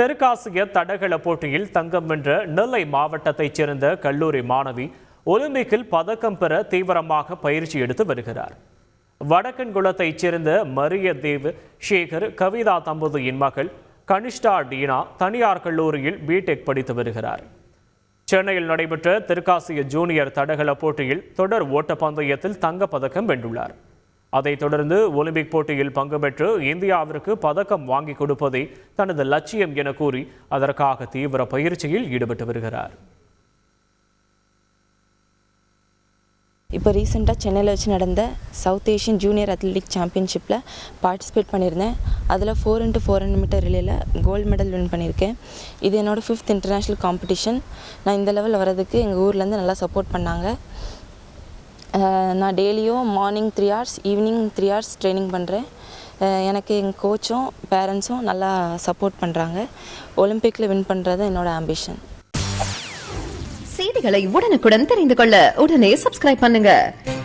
தெற்காசிய தடகள போட்டியில் தங்கம் வென்ற நெல்லை மாவட்டத்தைச் சேர்ந்த கல்லூரி மாணவி ஒலிம்பிக்கில் பதக்கம் பெற தீவிரமாக பயிற்சி எடுத்து வருகிறார். வடக்கன்குளத்தைச் சேர்ந்த மரிய தேவ் சேகர் கவிதா தம்பதியின் மகள் கனிஷ்டா டீனா தனியார் கல்லூரியில் பிடெக் படித்து வருகிறார். சென்னையில் நடைபெற்ற தெற்காசிய ஜூனியர் தடகள போட்டியில் தொடர் ஓட்டப்பந்தயத்தில் தங்கப்பதக்கம் வென்றுள்ளார். அதைத் தொடர்ந்து ஒலிம்பிக் போட்டியில் பங்கு பெற்று இந்தியாவிற்கு பதக்கம் வாங்கி கொடுப்பதே தனது லட்சியம் என கூறி அதற்காக தீவிர பயிற்சியில் ஈடுபட்டு வருகிறார். இப்போ ரீசெண்டாக சென்னையில் வச்சு நடந்த சவுத் ஏஷியன் ஜூனியர் அத்லெட்டிக் சாம்பியன்ஷிப்பில் பார்ட்டிசிபேட் பண்ணியிருந்தேன். அதில் four into four hundred metre ரிலேயில் gold medal win பண்ணியிருக்கேன். இது என்னோடய ஃபிஃப்த் இன்டர்நேஷ்னல் காம்படிஷன் நான் இந்த லெவல் வரதுக்கு எங்கள் ஊர்லேருந்து நல்லா சப்போர்ட் பண்ணாங்க. நான் டெய்லியும் morning three hours evening three hours training பண்ணுறேன் எனக்கு எங்கள் கோச்சும் பேரண்ட்ஸும் நல்லா சப்போர்ட் பண்ணுறாங்க ஒலிம்பிக்கில் வின் பண்ணுறது என்னோடய ஆம்பிஷன் செய்திகளை உடனுக்குடன் தெரிந்து கொள்ள உடனே சப்ஸ்கிரைப் பண்ணுங்கள்